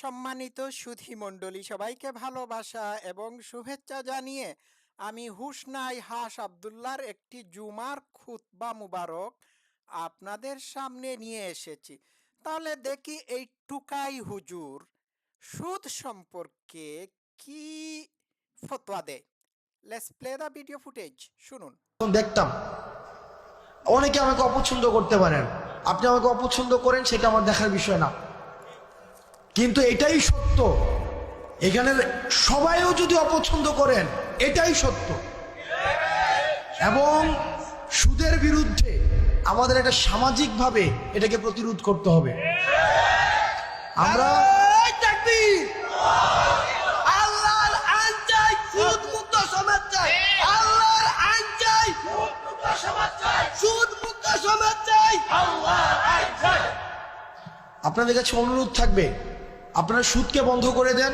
সম্মানিত সুধী মণ্ডলী সবাইকে ভালোবাসা এবং শুভেচ্ছা জানিয়ে আমি হুসনাই হাস আবদুল্লার একটি জুমার খুতবা মুবারক আপনাদের সামনে নিয়ে এসেছি। তাহলে দেখি এই টুকাই হুজুর সুদ সম্পর্কে কি ফতোয়া দেয়। Let's play the video footage শুনুন। দেখতাম, অনেকে আমাকে অপছন্দ করতে পারেন। আপনি আমাকে অপছন্দ করেন, সেটা আমার দেখার বিষয় না। কিন্তু এটাই সত্য। এখানের সবাইও যদি অপছন্দ করেন এটাই সত্য। এবং সুদের বিরুদ্ধে আমাদের একটা সামাজিকভাবে এটাকে প্রতিরোধ করতে হবে। আমরা। আপনাদের কাছে অনুরোধ থাকবে আপনারা সুদকে বন্ধ করে দেন,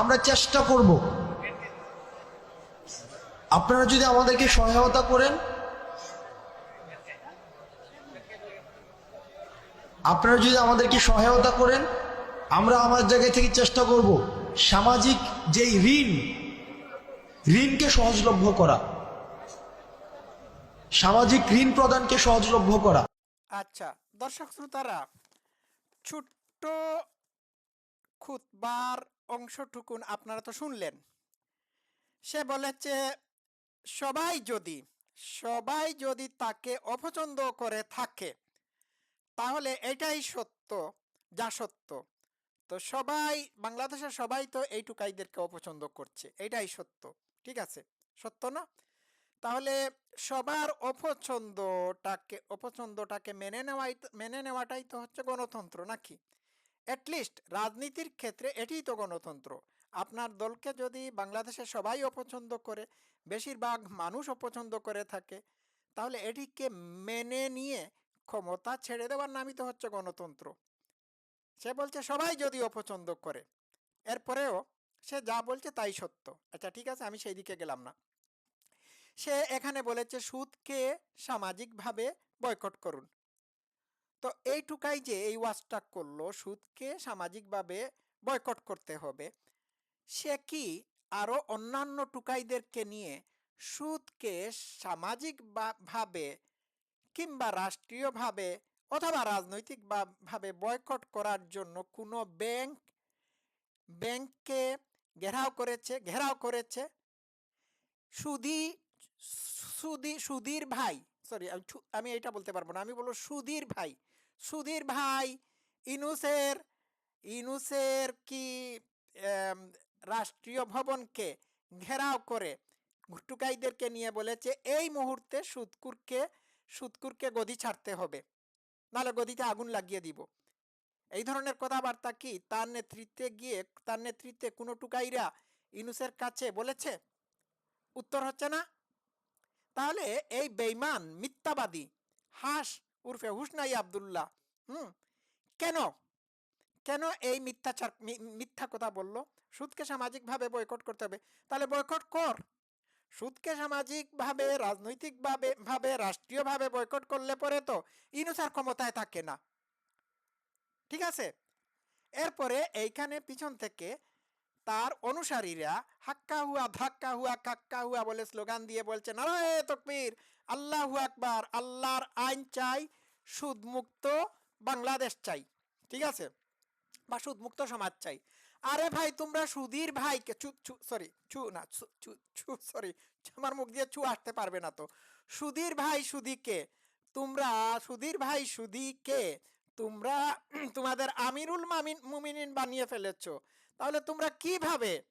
আমরা চেষ্টা করব। আপনারা যদি আমাদেরকে সহায়তা করেন, আপনারা যদি আমাদেরকে সহায়তা করেন, আমরা আমার জায়গা থেকে চেষ্টা করব সামাজিক যেই ঋণ, ঋণকে সহজলভ্য করা, সামাজিক ঋণ প্রদানকে সহজলভ্য করা। আচ্ছা দর্শক শ্রোতারা, ছোট্ট খুতবার অংশটুকুন আপনারা তো শুনলেন। সে বলেছে সবাই যদি সবাই যদি তাকে অপছন্দ করে থাকে, তাহলে এটাই সত্য, যা সত্য। তো সবাই, বাংলাদেশের সবাই তো এই টুকাইদেরকে অপছন্দ করছে, এটাই সত্য, ঠিক আছে? সত্য না? তাহলে সবার অপছন্দটাকে অপছন্দটাকে মেনে নেওয়াই, মেনে নেওয়াটাই তো হচ্ছে গণতন্ত্র, নাকি? অ্যাটলিস্ট রাজনীতির ক্ষেত্রে এটিই তো গণতন্ত্র। আপনার দলকে যদি বাংলাদেশে সবাই অপছন্দ করে, বেশিরভাগ মানুষ অপছন্দ করে থাকে, তাহলে এটিকে মেনে নিয়ে ক্ষমতা ছেড়ে দেওয়ার নামই তো হচ্ছে গণতন্ত্র। সে বলছে, সবাই যদি অপছন্দ করে। এরপরেও সে যা বলছে তাই সত্য। আচ্ছা ঠিক আছে, আমি সেই দিকে গেলাম না। সে এখানে বলেছে, সুদকে সামাজিকভাবে বয়কট করুন। তো এইটুকাই যে এই ওয়াজটা করল সুদকে সামাজিকভাবে বয়কট করতে হবে। সে কি আরও অন্যান্য টুকাইদেরকে নিয়ে সুদকে সামাজিক বা- ভাবে কিংবা রাষ্ট্রীয়ভাবে অথবা রাজনৈতিক বা- ভাবে বয়কট করার জন্য কোনো ব্যাংক, ব্যাংককে ঘেরাও করেছে ঘেরাও করেছে? সুদি সুদি সুধীর ভাই সরি, আমি আমি এটা বলতে পারব না। আমি বলব সুধীর ভাই। সুধীর ভাই, ইনুসের ইনুসের কি রাষ্ট্রীয় ভবনকে ঘেরাও করে টুকাইদেরকে নিয়ে বলেছে, এই মুহূর্তে সুদকুরকে সুদকুরকে গদি ছাড়তে হবে। নাহলে গদিতে আগুন লাগিয়ে দিব। এই ধরনের কথাবার্তা কি? তার নেতৃত্বে গিয়ে, তার নেতৃত্বে কোনো টুকাইরা ইনুসের কাছে বলেছে? উত্তর হচ্ছে না। তাহলে এই বেইমান মিথ্যাবাদী, হাস উর্ফে হুসনাই আবদুল্লাহ, হুম, কেন? কেন এই মিথ্যাচার মিথ্যা কথা বলল? সুদকে সামাজিকভাবে বয়কট করতে হবে। তাহলে বয়কট কর। সুদকে সামাজিকভাবে, রাজনৈতিকভাবে, ভাবে, রাষ্ট্রীয়ভাবে বয়কট করলে পরে তো ইনুসার ক্ষমতায় থাকে না। ঠিক আছে? এরপরে এইখানে পিছন থেকে তার অনুসারীরা, হাক্কা হুয়া, ধাক্কা হুয়া, কাক্কা হুয়া বলে স্লোগান দিয়ে বলছে, নারায় তকবীর, আল্লাহু আকবার, আল্লাহর আইন চাই, সুদমুক্ত বাংলাদেশ চাই। ঠিক আছে? বা সুদমুক্ত সমাজ চাই। আরে ভাই, তোমরা সুধীর ভাইকে চু চু সরি চু না, চু চু সরি আমার মুখ দিয়ে চু আসতে পারবে না তো। সুধীর ভাই সুদীকে তোমরা সুধীর ভাই সুদীকে তোমরা, তোমাদের আমিরুল মামিন, মুমিনিন বানিয়ে ফেলেছো। তাহলে তোমরা কীভাবে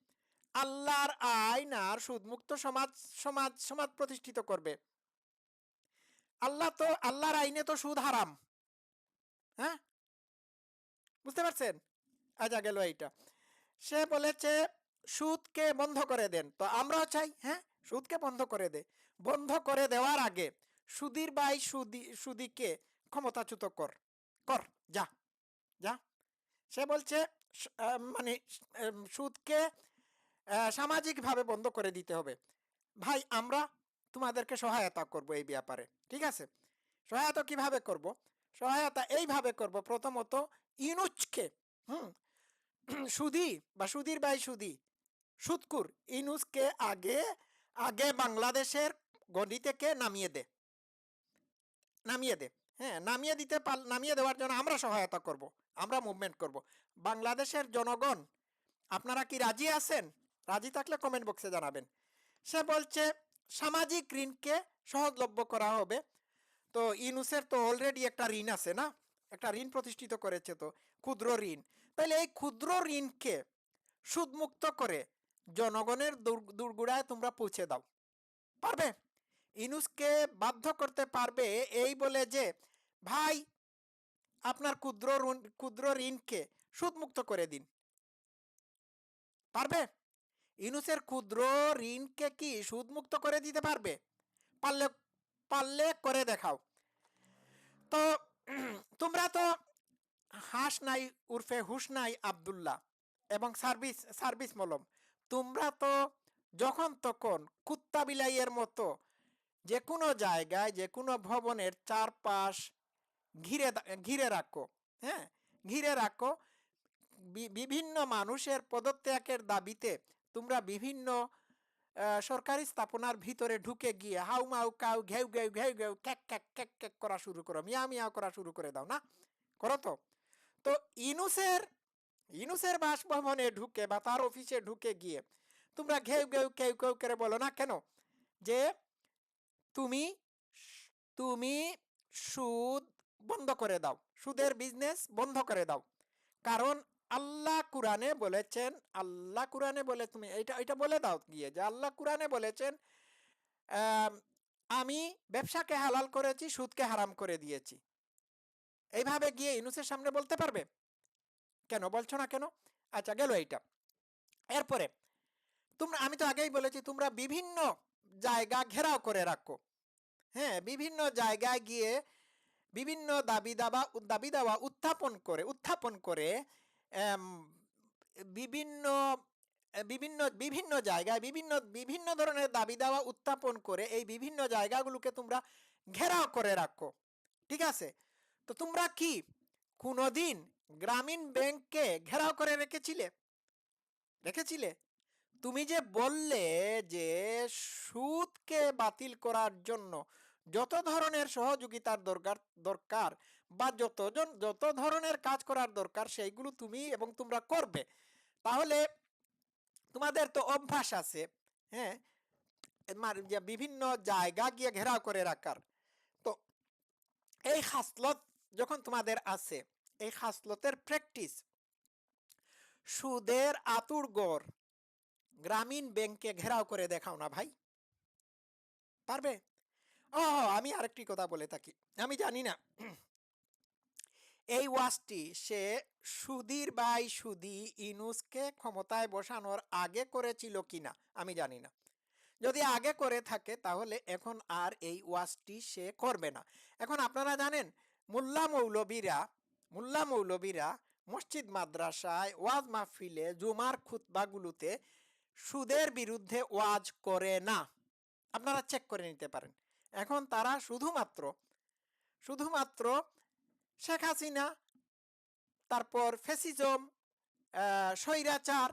আল্লাহর আইন আর সুদমুক্ত সমাজ সমাজ সমাজ প্রতিষ্ঠিত করবে? আল্লাহ তো, আল্লাহর আইনে তো সুদ হারাম। হ্যাঁ? বুঝতে পারছেন? আজা গেল এইটা। সে বলেছে, সুদকে বন্ধ করে দেন। তো আমরাও চাই হ্যাঁ? সুদকে বন্ধ করে দে। বন্ধ করে দেওয়ার আগে সুধীর বাই সুদি, সুদিকে ক্ষমতাচ্যুত কর। কর, যা যা। সে বলছে মানে সুদকে সামাজিকভাবে বন্ধ করে দিতে হবে। ভাই, আমরা তোমাদেরকে সহায়তা করব এই ব্যাপারে, ঠিক আছে? সহায়তা কীভাবে করব? সহায়তা এইভাবে করব, প্রথমত ইনুচকে, হুম? সুদি বা সুদির ভাই সুদি সুদকুর ইনুসকে আগে আগে বাংলাদেশের গণ্ডি থেকে নামিয়ে দে। নামিয়ে দে হ্যাঁ নামিয়ে দিতে পার, নামিয়ে দেওয়ার জন্য আমরা সহায়তা করব। আমরা মুভমেন্ট করব। বাংলাদেশের জনগণ, আপনারা কি রাজি আছেন? রাজি থাকলে কমেন্ট বক্সে জানাবেন। সে বলছে, সামাজিক ঋণকে সহজলভ্য করা হবে। তো ইনুসের তো অলরেডি একটা ঋণ আছে না? একটা ঋণ প্রতিষ্ঠিত করেছে তো, ক্ষুদ্র ঋণ। তাহলে এই ক্ষুদ্র ঋণকে সুদমুক্ত করে জনগণের দুর- দুর্গুড়ায় তোমরা পৌঁছে দাও। পারবে? ইনুসকে বাধ্য করতে পারবে এই বলে যে, ভাই আপনার ক্ষুদ্র ক্ষুদ্র ঋণকে সুদমুক্ত করে দিন। পারবে? ইনুসের ক্ষুদ্র ঋণকে কি সুদমুক্ত করে দিতে পারবে? পারলে পারলে করে দেখাও। তো, তোমরা তো হাস নাই, উর্ফে হুস নাই আবদুল্লাহ এবং সার্ভিস সার্ভিস মলম। তোমরা তো যখন তখন কুত্তা বিলাইয়ের মতো যে কোনো জায়গায় যে কোনো ভবনের চারপাশ ঘিরে ঘিরে রাখো হ্যাঁ? ঘিরে রাখো। বিভিন্ন মানুষের পদত্যাগের দাবিতে তোমরা বিভিন্ন সরকারি স্থাপনার ভিতরে ঢুকে গিয়ে হাউ মাউ কাউ ঘেউ ঘেউ ঘেউ ঘেউ ক্যাক ক্যাক ক্যাক ক্যাক করা শুরু করো মিয়া মিয়া করা শুরু করে দাও, না? করো তো। তো ইনুসের ইনুসের বাসভবনে ঢুকে বা তার অফিসে ঢুকে গিয়ে তোমরা ঘেউ ঘেউ কেউ কেউ করে বলো, না কেন? যে, তুমি তুমি সুদ বন্ধ করে দাও। সুদের বিজনেস বন্ধ করে দাও। কারণ আল্লাহ কুরআনে বলেছেন আল্লাহ কুরআনে বলে তুমি এটা এটা বলে দাও গিয়ে যে আল্লাহ কুরআনে বলেছেন আম, ব্যবসাকে হালাল করেছি সুদকে হারাম করে দিয়েছি। এইভাবে গিয়ে ইনুসের সামনে বলতে পারবে? কেন? বলছো না কেন? আচ্ছা গেল এইটা। এরপরে তোমরা আমি তো আগেই বলেছি তোমরা বিভিন্ন জায়গা ঘেরাও করে রাখো। হ্যাঁ বিভিন্ন জায়গায় গিয়ে বিভিন্ন দাবি দাবা, দাবি দাওয়া উত্থাপন করে উত্থাপন করে বিভিন্ন বিভিন্ন বিভিন্ন জায়গায় বিভিন্ন বিভিন্ন ধরনের দাবি দাওয়া উত্থাপন করে এই বিভিন্ন জায়গাগুলোকে তোমরা ঘেরাও করে রাখো। ঠিক আছে? তো তোমরা কি কোনোদিন গ্রামীণ ব্যাংককে ঘেরাও করে রেখেছিলে? রেখেছিলে? তুমি যে বললে যে সুদকে বাতিল করার জন্য যত ধরনের সহযোগিতার দরকার দরকার বা যতজন, যত ধরনের কাজ করার দরকার সেইগুলো তুমি এবং তোমরা করবে। তাহলে তোমাদের তো অভ্যাস আছে হ্যাঁ? যে বিভিন্ন জায়গা গিয়ে ঘেরাও করে রাখার। তো এই খাসলত যখন তোমাদের আছে, এই খাসলতের প্র্যাকটিস সুদের আতুর গড় গ্রামীণ ব্যাংকে ঘেরাও করে দেখাও না ভাই। পারবে? ও, আমি আরেকটি কথা বলে থাকি। আমি জানি না। এই ওয়াজটি সে সুধীর বাই সুদি ইনুসকে ক্ষমতায় বসানোর আগে করেছিল কিনা, আমি জানি না। যদি আগে করে থাকে, তাহলে এখন আর এই ওয়াজটি সে করবে না। এখন আপনারা জানেন, মোল্লা মৌলবীরা মোল্লা মৌলবীরা মসজিদ মাদ্রাসায় ওয়াজ মাহফিলে জুমার খুতবাগুলোতে সুদের বিরুদ্ধে ওয়াজ করে না। আপনারা চেক করে নিতে পারেন। এখন তারা শুধুমাত্র শুধুমাত্র শেখ হাসিনা, তারপর ফেসিজম স্বৈরাচার,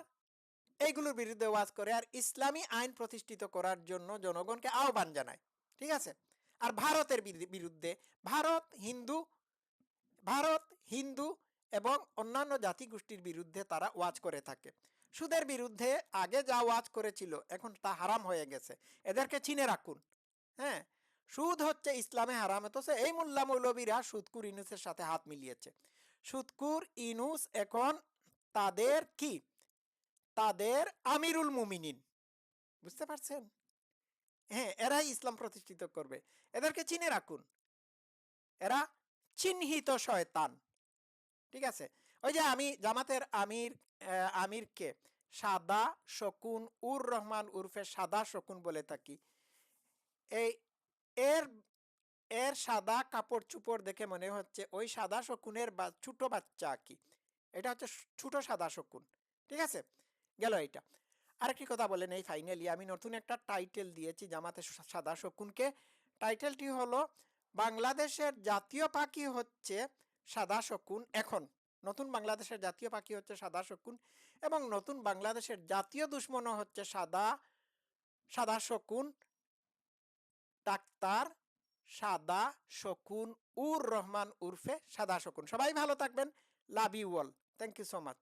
এইগুলোর বিরুদ্ধে ওয়াজ করে আর ইসলামী আইন প্রতিষ্ঠিত করার জন্য জনগণকে আহ্বান জানায়, ঠিক আছে? আর ভারতের বিরুদ্ধে ভারত, হিন্দু ভারত, হিন্দু এবং অন্যান্য জাতিগোষ্ঠীর বিরুদ্ধে তারা ওয়াজ করে থাকে। সুদের বিরুদ্ধে আগে যা ওয়াজ করেছিল, এখন তা হারাম হয়ে গেছে। এদেরকে চিনে রাখুন হ্যাঁ? সুদ হচ্ছে ইসলামে হারাম। তো এই মোল্লা মৌলবীরা সুদকুর ইনুসের সাথে হাত মিলিয়েছে। সুদকুর ইনুস এখন তাদের কি? তাদের আমিরুল মুমিনিন। বুঝতে পারছেন? হ্যাঁ এরাই ইসলাম প্রতিষ্ঠিত করবে। এদেরকে চিনে রাখুন। এরা চিহ্নিত শয়তান। ঠিক আছে? ওই যে আমি, জামাতের আমির আমিরকে সাদা শকুন উর রহমান উর্ফে সাদা শকুন বলে থাকি। এই এর এর সাদা কাপড় চুপড় দেখে মনে হচ্ছে ওই সাদা শকুনের বা, ছোটো বাচ্চা কি। এটা হচ্ছে ছোট সাদা শকুন, ঠিক আছে? গেল এইটা। আরেকটি কথা বলেন এই ফাইনালি, আমি নতুন একটা টাইটেল দিয়েছি জামাতে সাদা শকুনকে। টাইটেলটি হলো, বাংলাদেশের জাতীয় পাখি হচ্ছে সাদা শকুন এখন। নতুন বাংলাদেশের জাতীয় পাখি হচ্ছে সাদা শকুন এবং নতুন বাংলাদেশের জাতীয় দুশ্মনও হচ্ছে সাদা সাদা শকুন। ডাক্তার সাদা শকুন, উর রহমান উর্ফে সাদা শকুন। সবাই ভালো থাকবেন। Love you all thank you so much